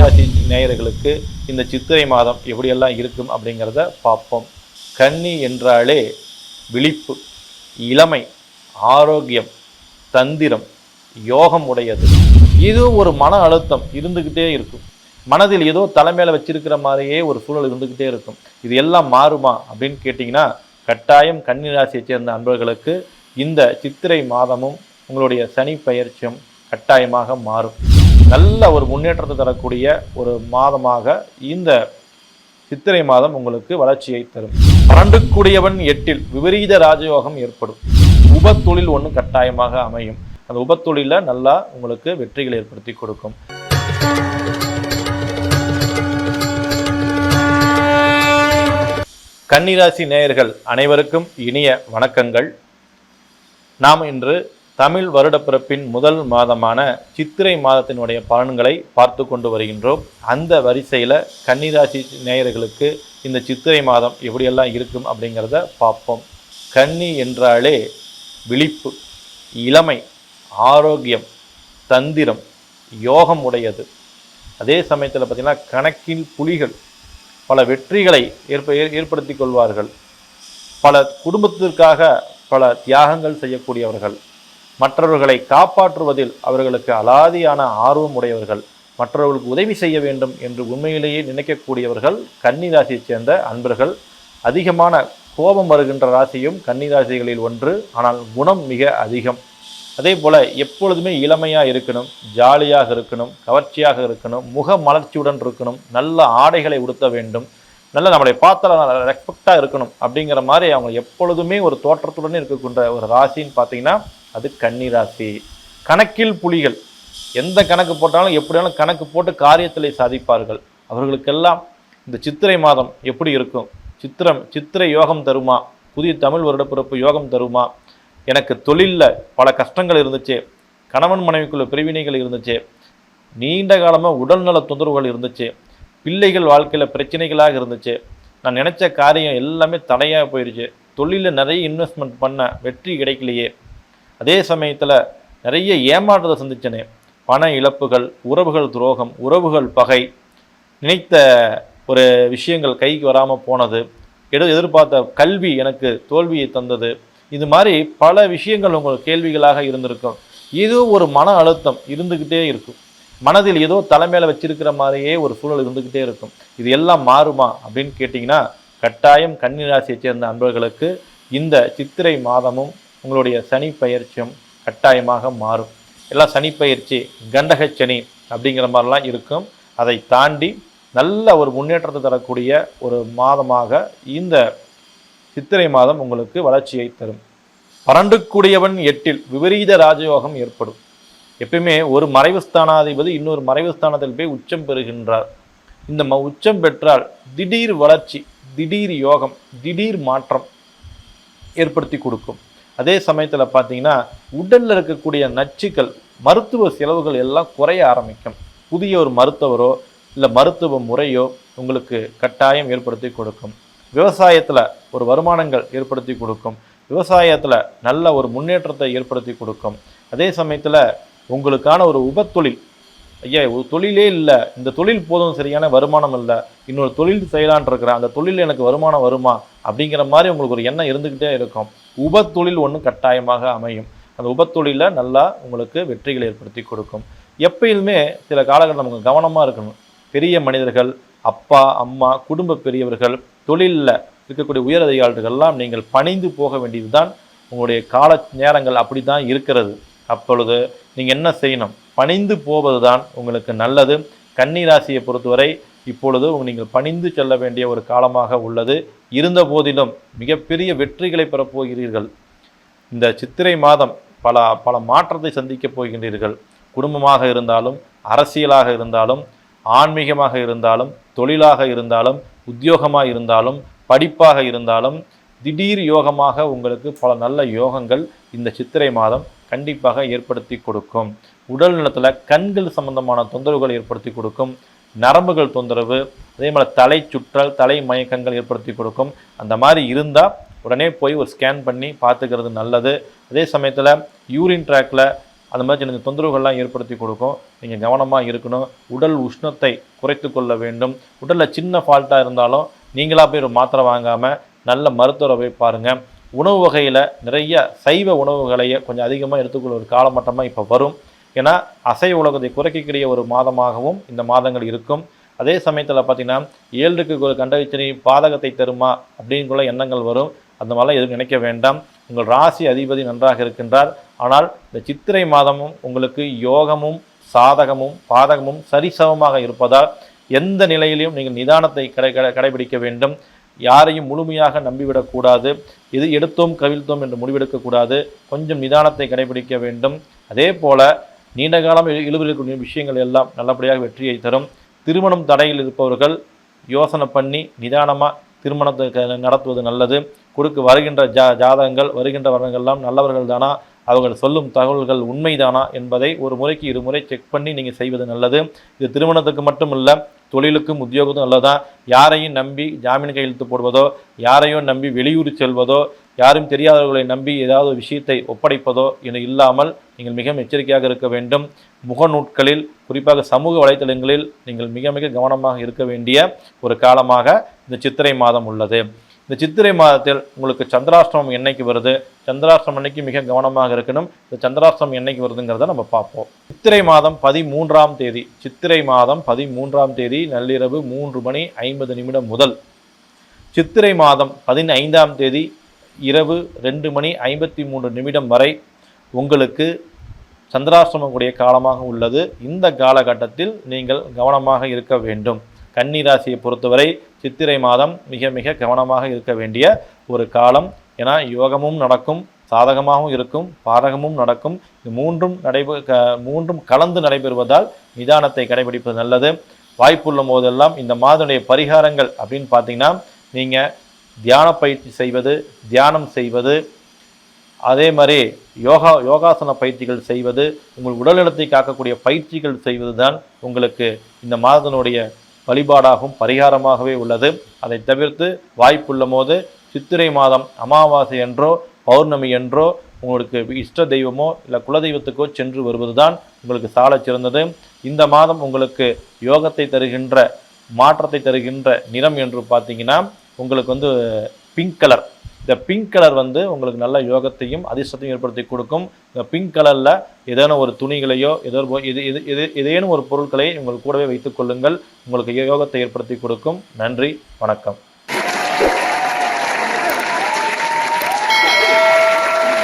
ராசி நேயர்களுக்கு இந்த சித்திரை மாதம் எப்படியெல்லாம் இருக்கும் அப்படிங்கிறத பார்ப்போம். கன்னி என்றாலே விழிப்பு இளமை ஆரோக்கியம் தந்திரம் யோகம் உடையது. இது ஒரு மன அழுத்தம் இருந்துக்கிட்டே இருக்கும். மனதில் ஏதோ தலைமையில் வச்சிருக்கிற மாதிரியே ஒரு சூழல் இருந்துக்கிட்டே இருக்கும். இது எல்லாம் மாறுமா அப்படின்னு கேட்டிங்கன்னா கட்டாயம் கன்னிராசியை சேர்ந்த அன்பர்களுக்கு இந்த சித்திரை மாதமும் உங்களுடைய சனி பயிற்சியும் கட்டாயமாக மாறும். நல்ல ஒரு முன்னேற்றத்தை தரக்கூடிய ஒரு மாதமாக இந்த சித்திரை மாதம் உங்களுக்கு வளர்ச்சியை தரும். பன்னெண்டுக்குடியவன் எட்டில் விபரீத ராஜயோகம் ஏற்படும். உபத்தொழில் ஒன்று கட்டாயமாக அமையும். அந்த உபத்தொழில நல்லா உங்களுக்கு வெற்றிகள் ஏற்படுத்தி கொடுக்கும். கன்னிராசி நேயர்கள் அனைவருக்கும் இனிய வணக்கங்கள். நாம் இன்று தமிழ் வருடப்பிறப்பின் முதல் மாதமான சித்திரை மாதத்தினுடைய பலன்களை பார்த்து கொண்டு வருகின்றோம். அந்த வரிசையில் கன்னிராசி நேயர்களுக்கு இந்த சித்திரை மாதம் எப்படியெல்லாம் இருக்கும் அப்படிங்கிறத பார்ப்போம். கன்னி என்றாலே விழிப்பு இளமை ஆரோக்கியம் தந்திரம் யோகம் உடையது. அதே சமயத்தில் பார்த்திங்கன்னா கணக்கின் புலிகள் பல வெற்றிகளை ஏற்ப ஏற்படுத்தி ஏற்படுத்திக் கொள்வார்கள். பல குடும்பத்திற்காக பல தியாகங்கள் செய்யக்கூடியவர்கள். மற்றவர்களை காப்பாற்றுவதில் அவர்களுக்கு அலாதியான ஆர்வம் உடையவர்கள். மற்றவர்களுக்கு உதவி செய்ய வேண்டும் என்று உண்மையிலேயே நினைக்கக்கூடியவர்கள் கன்னிராசியைச் சேர்ந்த அன்பர்கள். அதிகமான கோபம் வருகின்ற ராசியும் கன்னிராசிகளில் ஒன்று ஆனால் குணம் மிக அதிகம். அதே போல் எப்பொழுதுமே இளமையாக இருக்கணும் ஜாலியாக இருக்கணும் கவர்ச்சியாக இருக்கணும் முக மலர்ச்சியுடன் இருக்கணும் நல்ல ஆடைகளை உடுத்த வேண்டும் நல்ல நம்மளை பார்த்தால ரெஸ்பெக்டாக இருக்கணும் அப்படிங்கிற மாதிரி அவங்க எப்பொழுதுமே ஒரு தோற்றத்துடன் இருக்கக்கூடிய ஒரு ராசின்னு பார்த்தீங்கன்னா அது கன்னிராசி. கணக்கில் புலிகள். எந்த கணக்கு போட்டாலும் எப்படியாலும் கணக்கு போட்டு காரியத்தில் சாதிப்பார்கள். அவர்களுக்கெல்லாம் இந்த சித்திரை மாதம் எப்படி இருக்கும்? சித்திரம் சித்திரை யோகம் தருமா? புதிய தமிழ் வருடப்பிறப்பு யோகம் தருமா? எனக்கு தொழிலில் பல கஷ்டங்கள் இருந்துச்சு. கணவன் மனைவிக்குள்ள பிரிவினைகள் இருந்துச்சு. நீண்ட காலமாக உடல்நல தொந்தரவுகள் இருந்துச்சு. பிள்ளைகள் வாழ்க்கையில் பிரச்சனைகளாக இருந்துச்சு. நான் நினச்ச காரியம் எல்லாமே தடையாக போயிடுச்சு தொழிலில் நிறைய இன்வெஸ்ட்மெண்ட் பண்ண வெற்றி கிடைக்கலையே. அதே சமயத்தில் நிறைய ஏமாற்றத்தை சந்திச்சனே. பண இழப்புகள் உறவுகள் துரோகம் உறவுகள் பகை நினைத்த ஒரு விஷயங்கள் கைக்கு வராமல் போனது எடு எதிர்பார்த்த கல்வி எனக்கு தோல்வியை தந்தது. இது மாதிரி பல விஷயங்கள் உங்கள் கேள்விகளாக இருந்திருக்கும். ஏதோ ஒரு மன அழுத்தம் இருந்துக்கிட்டே இருக்கும். மனதில் ஏதோ தலைமையில் வச்சிருக்கிற மாதிரியே ஒரு சூழல் இருந்துக்கிட்டே இருக்கும். இது எல்லாம் மாறுமா அப்படின்னு கேட்டிங்கன்னா கட்டாயம் கன்னிராசியை சேர்ந்த அன்பர்களுக்கு இந்த சித்திரை மாதமும் உங்களுடைய சனி பயிற்சியும் கட்டாயமாக மாறும். எல்லாம் சனி பயிற்சி கண்டக சனி அப்படிங்கிற மாதிரிலாம் இருக்கும். அதை தாண்டி நல்ல ஒரு முன்னேற்றத்தை தரக்கூடிய ஒரு மாதமாக இந்த சித்திரை மாதம் உங்களுக்கு வளர்ச்சியை தரும். பரண்டுக்குடியவன் எட்டில் விபரீத ராஜயோகம் ஏற்படும். எப்பயுமே ஒரு மறைவு ஸ்தானாதிபதி இன்னொரு மறைவு ஸ்தானத்தில் போய் உச்சம் பெறுகின்றார். இந்த ம உச்சம் பெற்றால் திடீர் வளர்ச்சி திடீர் யோகம் திடீர் மாற்றம் ஏற்படுத்தி கொடுக்கும். அதே சமயத்தில் பார்த்தீங்கன்னா உடலில் இருக்கக்கூடிய நச்சுக்கள் மருத்துவ செலவுகள் எல்லாம் குறைய ஆரம்பிக்கும். புதிய ஒரு மருத்துவரோ இல்லை மருத்துவ முறையோ உங்களுக்கு கட்டாயம் ஏற்படுத்தி கொடுக்கும். விவசாயத்தில் ஒரு வருமானங்கள் ஏற்படுத்தி கொடுக்கும். விவசாயத்தில் நல்ல ஒரு முன்னேற்றத்தை ஏற்படுத்தி கொடுக்கும். அதே சமயத்தில் உங்களுக்கான ஒரு உபத்தொழில் ஐயா ஒரு தொழிலே இல்லை. இந்த தொழில் போதும் சரியான வருமானம் இல்லை. இன்னொரு தொழில் செய்யலான் இருக்கிறேன். அந்த தொழில் எனக்கு வருமானம் வருமா? அப்படிங்கிற மாதிரி உங்களுக்கு ஒரு எண்ணம் இருந்துக்கிட்டே இருக்கும். உபத்தொழில் ஒன்று கட்டாயமாக அமையும். அந்த உபத்தொழிலில் நல்லா உங்களுக்கு வெற்றிகளை ஏற்படுத்தி கொடுக்கும். எப்பயுமே சில காலகட்டம் நமக்கு கவனமாக இருக்கணும். பெரிய மனிதர்கள் அப்பா அம்மா குடும்ப பெரியவர்கள் தொழிலில் இருக்கக்கூடிய உயர் அதிகாரிகள்லாம் நீங்கள் பணிந்து போக வேண்டியதுதான் உங்களுடைய கால நேரங்கள் அப்படி தான் இருக்கிறது. அப்பொழுது நீங்கள் என்ன செய்யணும்? பணிந்து போவது தான் உங்களுக்கு நல்லது. கன்னி ராசியை பொறுத்தவரை இப்பொழுது நீங்கள் பணிந்து செல்ல வேண்டிய ஒரு காலமாக உள்ளது. இருந்த போதிலும் மிகப்பெரிய வெற்றிகளை பெறப்போகிறீர்கள் இந்த சித்திரை மாதம் பல பல மாற்றத்தை சந்திக்கப் போகின்றீர்கள். குடும்பமாக இருந்தாலும் அரசியலாக இருந்தாலும் ஆன்மீகமாக இருந்தாலும் தொழிலாக இருந்தாலும் உத்தியோகமாக இருந்தாலும் படிப்பாக இருந்தாலும் திடீர் யோகமாக உங்களுக்கு பல நல்ல யோகங்கள் இந்த சித்திரை மாதம் கண்டிப்பாக ஏற்படுத்தி கொடுக்கும். உடல் நலத்தில் கண்கள் சம்பந்தமான தொந்தரவுகள் ஏற்படுத்தி கொடுக்கும். நரம்புகள் தொந்தரவு அதே மாதிரி தலை சுற்றல் தலை மயக்கங்கள் ஏற்படுத்தி கொடுக்கும். அந்த மாதிரி இருந்தால் உடனே போய் ஒரு ஸ்கேன் பண்ணி பார்த்துக்கிறது நல்லது. அதே சமயத்தில் யூரின் ட்ராக்கில் அந்த மாதிரி சின்ன தொந்தரவுகள்லாம் ஏற்படுத்தி கொடுக்கும். நீங்கள் கவனமாக இருக்கணும். உடல் உஷ்ணத்தை குறைத்து கொள்ள வேண்டும். உடலில் சின்ன ஃபால்ட்டாக இருந்தாலும் நீங்களாக போய் ஒரு மாத்திரை வாங்காமல் நல்ல மருத்துவரை போய் பாருங்கள் உணவு வகையில் நிறைய சைவ உணவுகளையே கொஞ்சம் அதிகமாக எடுத்துக்கொள்ள ஒரு காலமட்டமாக இப்போ வரும். ஏன்னா அசைவ உலகத்தை குறைக்கக்கூடிய ஒரு மாதமாகவும் இந்த மாதங்கள் இருக்கும். அதே சமயத்தில் பார்த்தீங்கன்னா ஏழுக்கு ஒரு கண்டவிச்சனி பாதகத்தை தருமா அப்படிங்குள்ள எண்ணங்கள் வரும். அந்த மாதிரிலாம் எதுவும் நினைக்க வேண்டாம். உங்கள் ராசி அதிபதி நன்றாக இருக்கின்றார். ஆனால் இந்த சித்திரை மாதமும் உங்களுக்கு யோகமும் சாதகமும் பாதகமும் சரிசமமாக இருப்பதால் எந்த நிலையிலையும் நீங்கள் நிதானத்தை கடை கடை- கடைபிடிக்க வேண்டும். யாரையும் முழுமையாக நம்பிவிடக்கூடாது. இது எடுத்தோம் கவிழ்த்தோம் என்று முடிவெடுக்கக்கூடாது. கொஞ்சம் நிதானத்தை கடைபிடிக்க வேண்டும். அதே போல நீண்ட காலம் இழு- இழுவில் இருக்கக்கூடிய விஷயங்கள் எல்லாம் நல்லபடியாக வெற்றியை தரும். திருமணம் தடையில் இருப்பவர்கள் யோசனை பண்ணி நிதானமாக திருமணத்தை க- நடத்துவது நல்லது. கொடுக்க வருகின்ற ஜா ஜாதகங்கள் வருகின்ற வருடங்கள்லாம் நல்லவர்கள் தானா? அவர்கள் சொல்லும் தகவல்கள் உண்மைதானா என்பதை ஒரு முறைக்கு இருமுறை செக் பண்ணி நீங்கள் செய்வது நல்லது. இது திருமணத்துக்கு மட்டும் இல்லை தொழிலுக்கும் உத்தியோகத்தும் நல்லதான் யாரையும் நம்பி ஜாமீன் கையெழுத்து போடுவதோ யாரையும் நம்பி வெளியூர் செல்வதோ யாரும் தெரியாதவர்களை நம்பி ஏதாவது ஒரு விஷயத்தை ஒப்படைப்பதோ என இல்லாமல் நீங்கள் மிக எச்சரிக்கையாக இருக்க வேண்டும். முகநூட்களில் குறிப்பாக சமூக வலைத்தளங்களில் நீங்கள் மிக மிக கவனமாக இருக்க வேண்டிய ஒரு காலமாக இந்த சித்திரை மாதம் உள்ளது. இந்த சித்திரை மாதத்தில் உங்களுக்கு சந்திராஷ்டிரமம் என்னைக்கு வருது? சந்திராஷ்டிரமம் அன்னைக்கு மிக கவனமாக இருக்கணும். இந்த சந்திராஷ்டிரமம் என்னைக்கு வருதுங்கிறத நம்ம பார்ப்போம். சித்திரை மாதம் பதிமூன்றாம் தேதி. சித்திரை மாதம் பதிமூன்றாம் தேதி நள்ளிரவு மூன்று மணி ஐம்பது நிமிடம் முதல். சித்திரை மாதம் பதினைந்தாம் தேதி இரவு ரெண்டு மணி ஐம்பத்தி மூன்று நிமிடம் வரை உங்களுக்கு சந்திராசிரமக்கூடிய காலமாக உள்ளது. இந்த காலகட்டத்தில் நீங்கள் கவனமாக இருக்க வேண்டும். கன்னி ராசியை பொறுத்தவரை சித்திரை மாதம் மிக மிக கவனமாக இருக்க வேண்டிய ஒரு காலம். ஏன்னா யோகமும் நடக்கும் சாதகமாகவும் இருக்கும் பாதகமும் நடக்கும். இது மூன்றும் நடைபெ க- மூன்றும் கலந்து நடைபெறுவதால் நிதானத்தை கடைபிடிப்பது நல்லது. வாய்ப்புள்ள போதெல்லாம் இந்த மாதனுடைய பரிகாரங்கள் அப்படின்னு பார்த்தீங்கன்னா நீங்கள் தியான பயிற்சி செய்வது தியானம் செய்வது அதே மாதிரி யோகா யோகாசன பயிற்சிகள் செய்வது உங்கள் உடல்நலத்தை காக்கக்கூடிய பயிற்சிகள் செய்வது தான் உங்களுக்கு இந்த மாதனுடைய வழிபாடாகவும் பரிகாரமாகவே உள்ளது. அதை தவிர்த்து வாய்ப்புள்ள போது சித்திரை மாதம் அமாவாசை என்றோ பௌர்ணமி என்றோ உங்களுக்கு இஷ்ட தெய்வமோ இல்லை குலதெய்வத்துக்கோ சென்று வருவதுதான் உங்களுக்கு சாலச் சிறந்தது. இந்த மாதம் உங்களுக்கு யோகத்தை தருகின்ற மாற்றத்தை தருகின்ற நிறம் என்று பார்த்தீங்கன்னா உங்களுக்கு வந்து பிங்க் கலர் இந்த பிங்க் கலர் வந்து உங்களுக்கு நல்ல யோகத்தையும் அதிர்ஷ்டத்தையும் ஏற்படுத்தி கொடுக்கும். இந்த பிங்க் கலரில் ஏதேனும் ஒரு துணிகளையோ ஏதோ இது இது இது ஏதேனும் ஒரு பொருட்களை உங்கள் கூடவே வைத்துக் கொள்ளுங்கள். உங்களுக்கு யோகத்தை ஏற்படுத்தி கொடுக்கும். நன்றி வணக்கம்.